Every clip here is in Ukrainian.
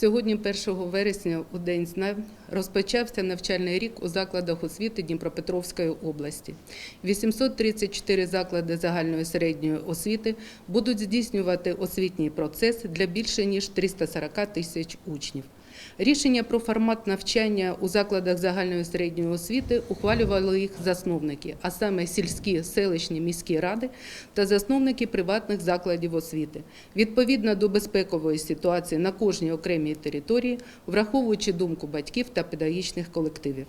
Сьогодні, 1 вересня, у День знань, розпочався навчальний рік у закладах освіти Дніпропетровської області. 834 заклади загальної середньої освіти будуть здійснювати освітній процес для більше ніж 340 тисяч учнів. Рішення про формат навчання у закладах загальної середньої освіти ухвалювали їх засновники, а саме сільські, селищні, міські ради та засновники приватних закладів освіти. Відповідно до безпекової ситуації на кожній окремій території, враховуючи думку батьків та педагогічних колективів.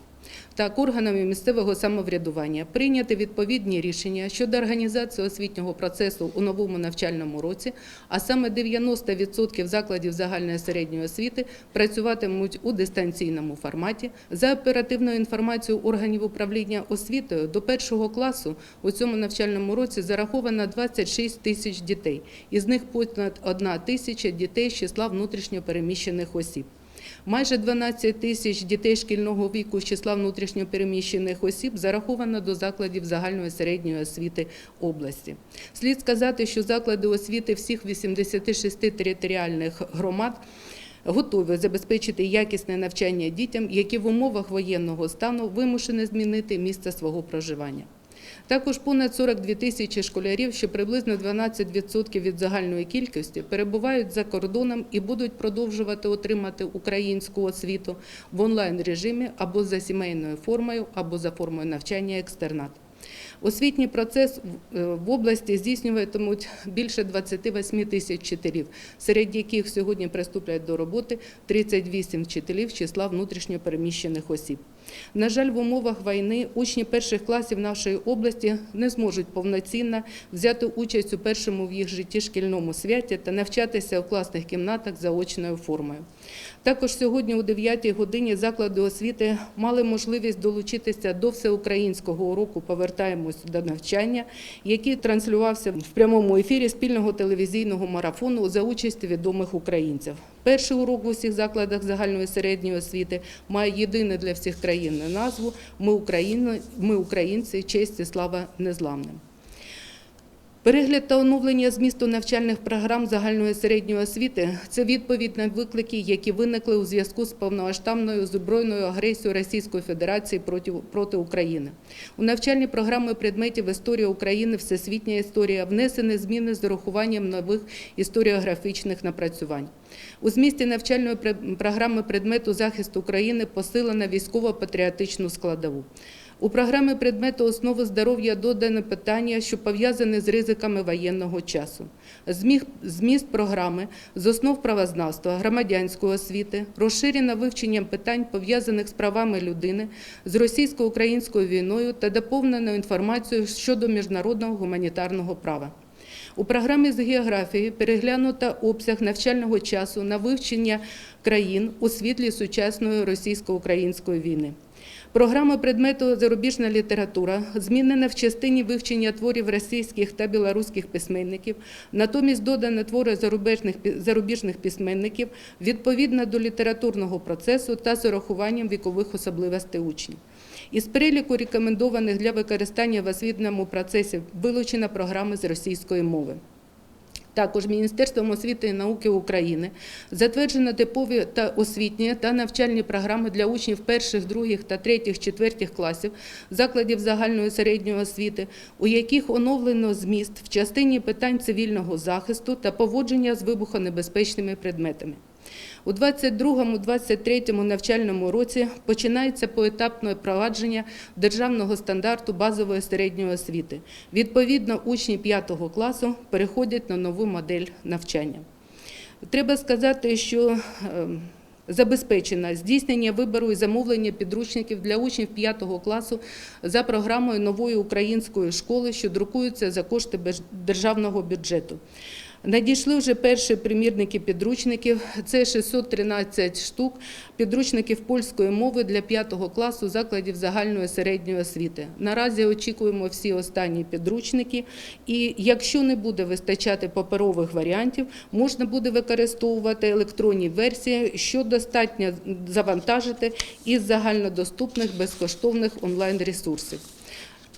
Так, органами місцевого самоврядування прийняти відповідні рішення щодо організації освітнього процесу у новому навчальному році, а саме 90% закладів загальної середньої освіти працюватимуть у дистанційному форматі. За оперативною інформацією органів управління освітою до першого класу у цьому навчальному році зараховано 26 тисяч дітей, із них понад 1 тисяча дітей з числа внутрішньо переміщених осіб. Майже 12 тисяч дітей шкільного віку з числа внутрішньопереміщених осіб зараховано до закладів загальної середньої освіти області. Слід сказати, що заклади освіти всіх 86 територіальних громад готові забезпечити якісне навчання дітям, які в умовах воєнного стану вимушені змінити місце свого проживання. Також понад 42 тисячі школярів, що приблизно 12% від загальної кількості, перебувають за кордоном і будуть продовжувати отримати українську освіту в онлайн режимі або за сімейною формою, або за формою навчання екстернат. Освітній процес е, в області здійснюватимуть більше 28 тисяч вчителів, серед яких сьогодні приступлять до роботи 38 вчителів числа внутрішньопереміщених осіб. На жаль, в умовах війни учні перших класів нашої області не зможуть повноцінно взяти участь у першому в їх житті шкільному святі та навчатися у класних кімнатах за очною формою. Також сьогодні о 9 годині заклади освіти мали можливість долучитися до всеукраїнського уроку Повертаємось до навчання, який транслювався в прямому ефірі спільного телевізійного марафону за участі відомих українців. Перший урок в усіх закладах загальної середньої освіти має єдине для всіх країн назву Ми Україна, ми українці, честь і слава незламним. Перегляд та оновлення змісту навчальних програм загальної середньої освіти це відповідь на виклики, які виникли у зв'язку з повномасштабною збройною агресією Російської Федерації проти, проти України. У навчальні програми предметів Історія України, Всесвітня історія внесені зміни з урахуванням нових історіографічних напрацювань. У змісті навчальної програми предмету захисту України посилена військово-патріотичну складову. У програмі предмету основи здоров'я додане питання, що пов'язане з ризиками воєнного часу. Зміст програми з основ правознавства, громадянської освіти, розширено вивченням питань, пов'язаних з правами людини, з російсько-українською війною та доповнено інформацією щодо міжнародного гуманітарного права. У програмі з географії переглянуто обсяг навчального часу на вивчення країн у світлі сучасної російсько-української війни. Програма предмету зарубіжна література змінена в частині вивчення творів російських та білоруських письменників, натомість додано твори зарубіжних, письменників відповідно до літературного процесу та з урахуванням вікових особливостей учнів. Із переліку рекомендованих для використання в освітньому процесі вилучена програма з російської мови. Також Міністерством освіти і науки України затверджено типові та освітні та навчальні програми для учнів перших, других та третіх, четвертих класів закладів загальної середньої освіти, у яких оновлено зміст в частині питань цивільного захисту та поводження з вибухонебезпечними предметами. У 22-23 навчальному році починається поетапне впровадження державного стандарту базової середньої освіти. Відповідно, учні 5 класу переходять на нову модель навчання. Треба сказати, що забезпечено здійснення вибору і замовлення підручників для учнів 5 класу за програмою нової української школи, що друкуються за кошти державного бюджету. Надійшли вже перші примірники підручників. Це 613 штук підручників польської мови для 5 класу закладів загальної середньої освіти. Наразі очікуємо всі останні підручники, і якщо не буде вистачати паперових варіантів, можна буде використовувати електронні версії, що достатньо завантажити із загальнодоступних безкоштовних онлайн-ресурсів.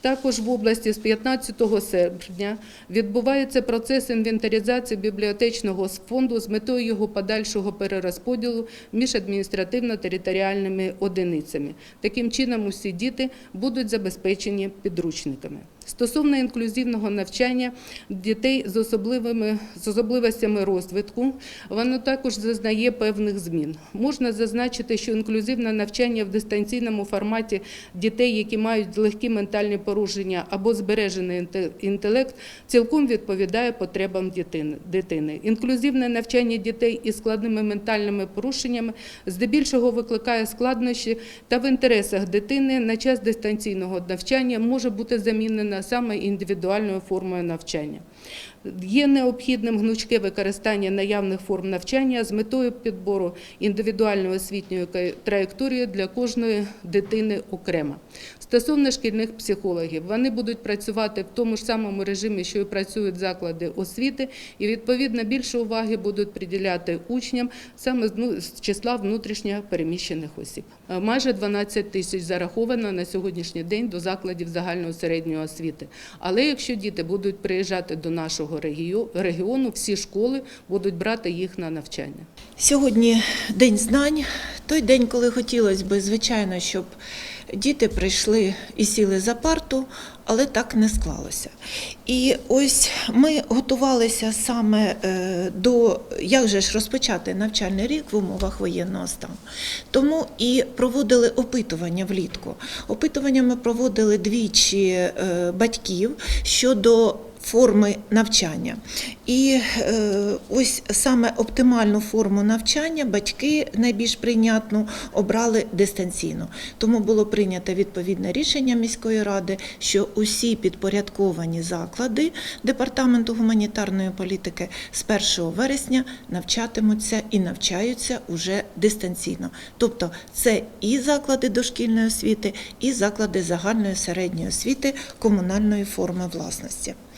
Також в області з 15 серпня відбувається процес інвентаризації бібліотечного фонду з метою його подальшого перерозподілу між адміністративно-територіальними одиницями. Таким чином, усі діти будуть забезпечені підручниками. Стосовно інклюзивного навчання дітей з особливими з особливостями розвитку, воно також зазнає певних змін. Можна зазначити, що інклюзивне навчання в дистанційному форматі дітей, які мають легкі ментальні порушення або збережений інтелект, цілком відповідає потребам дитини-. Інклюзивне навчання дітей із складними ментальними порушеннями здебільшого викликає складнощі та в інтересах дитини на час дистанційного навчання може бути замінена саме індивідуальною формою навчання. Є необхідним гнучке використання наявних форм навчання з метою підбору індивідуальної освітньої траєкторії для кожної дитини окремо. Стосовно шкільних психологів, вони будуть працювати в тому ж самому режимі, що і працюють заклади освіти, і відповідно більше уваги будуть приділяти учням саме з ну, числа внутрішньо переміщених осіб. Е, Майже 12 тисяч зараховано на сьогоднішній день до закладів загальної середньої освіти. Але якщо діти будуть приїжджати до нашого регіону, всі школи будуть брати їх на навчання. Сьогодні день знань, той день, коли хотілося б, звичайно, щоб діти прийшли і сіли за парту, але так не склалося. І ось ми готувалися саме е, до як же ж розпочати навчальний рік в умовах воєнного стану. Тому і проводили опитування влітку. Опитування ми проводили двічі е, батьків щодо форми навчання. І е, ось саме оптимальну форму навчання батьки найбільш прийнятну обрали дистанційно. Тому було прийнято відповідне рішення міської ради, що усі підпорядковані заклади департаменту гуманітарної політики з 1 вересня навчатимуться і навчаються уже дистанційно. Тобто це і заклади дошкільної освіти, і заклади загальної середньої освіти комунальної форми власності.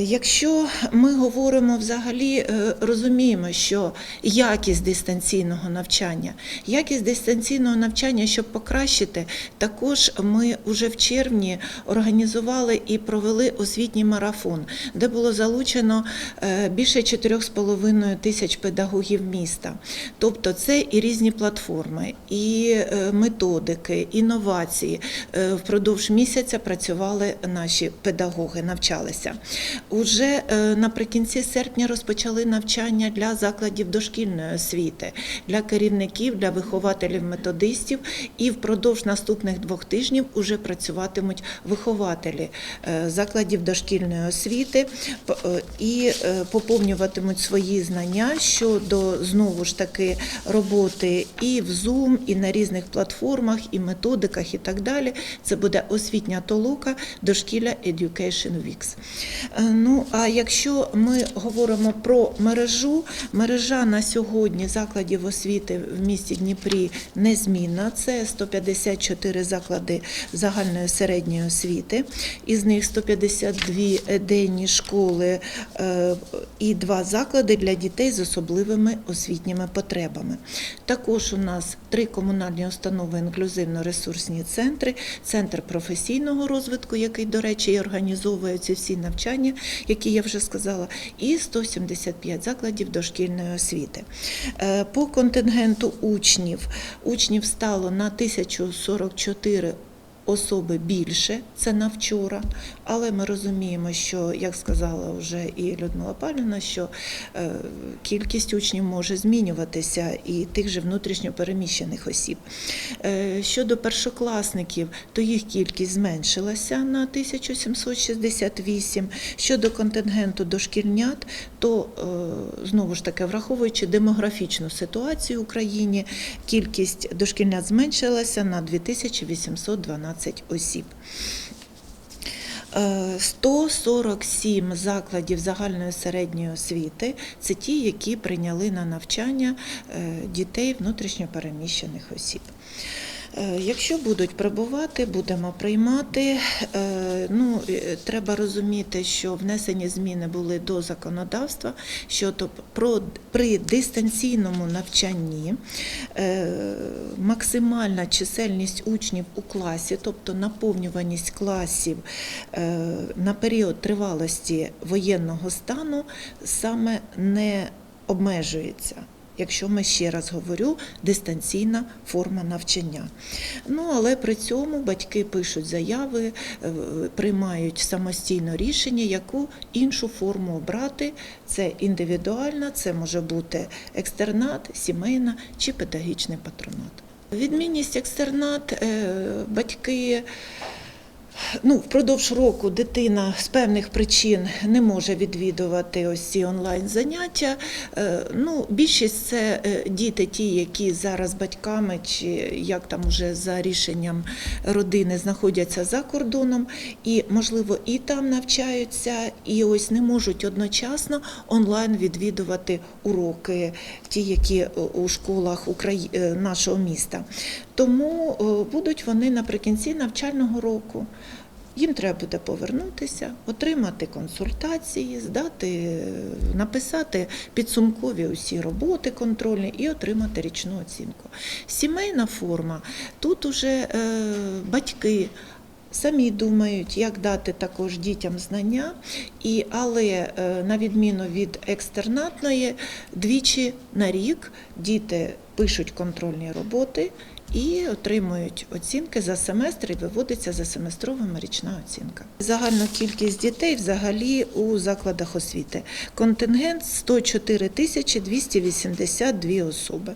Якщо ми говоримо взагалі, е, розуміємо, що якість дистанційного навчання, якість дистанційного навчання, щоб покращити, також ми вже в червні організували і провели освітній марафон, де було залучено е, більше 4,5 тисяч педагогів міста. Тобто це і різні платформи, і е, методики, інновації. Е, Впродовж місяця працювали наші педагоги, навчалися. Уже е, наприкінці серпня розпочали навчання для закладів дошкільної освіти, для керівників, для вихователів, методистів. І впродовж наступних двох тижнів уже працюватимуть вихователі е, закладів дошкільної освіти е, і поповнюватимуть свої знання щодо знову ж таки роботи і в Zoom, і на різних платформах, і методиках, і так далі. Це буде освітня толока дошкілля Education Weeks. Е, Ну а якщо ми говоримо про мережу, мережа на сьогодні закладів освіти в місті Дніпрі незмінна. Це 154 заклади загальної середньої освіти, із них 152 денні школи е, і два заклади для дітей з особливими освітніми потребами. Також у нас три комунальні установи інклюзивно-ресурсні центри, центр професійного розвитку, який, до речі, і організовує ці всі навчання, які я вже сказала, і 175 закладів дошкільної освіти. Е, По контингенту учнів учнів стало на 1044 особи більше, це на вчора, але ми розуміємо, що, як сказала вже і Людмила Павлівна, що е, кількість учнів може змінюватися і тих же внутрішньо переміщених осіб. Е, Щодо першокласників, то їх кількість зменшилася на 1768. Щодо контингенту дошкільнят, то е, знову ж таки, враховуючи демографічну ситуацію в Україні, кількість дошкільнят зменшилася на 2812 осіб. Е, 147 закладів загальної середньої освіти це ті, які прийняли на навчання е, дітей внутрішньопереміщених осіб. Е, Якщо будуть прибувати, будемо приймати. Е, Ну, треба розуміти, що внесені зміни були до законодавства, що то про при дистанційному навчанні е, максимальна чисельність учнів у класі, тобто наповнюваність класів на період тривалості воєнного стану саме не обмежується. Якщо ми ще раз говорю, дистанційна форма навчання. Ну але при цьому батьки пишуть заяви, е, приймають самостійно рішення, яку іншу форму обрати. Це індивідуальна, це може бути екстернат, сімейна чи педагогічний патронат. Відмінність екстернат е, батьки. Ну, впродовж року дитина з певних причин не може відвідувати ось ці онлайн заняття. Е, Ну, більшість це е, діти, ті, які зараз батьками чи як там уже за рішенням родини знаходяться за кордоном, і можливо і там навчаються, і ось не можуть одночасно онлайн відвідувати уроки, ті, які е, у школах нашого міста. Тому будуть вони наприкінці навчального року. Їм треба буде повернутися, отримати консультації, здати, написати підсумкові усі роботи контрольні і отримати річну оцінку. Сімейна форма тут уже е, батьки. Самі думають, як дати також дітям знання, і, але е, на відміну від екстернатної, двічі на рік діти пишуть контрольні роботи і отримують оцінки за семестр і виводиться за семестровими річна оцінка. Загальна кількість дітей взагалі у закладах освіти. Контингент 104 тисячі 282 особи.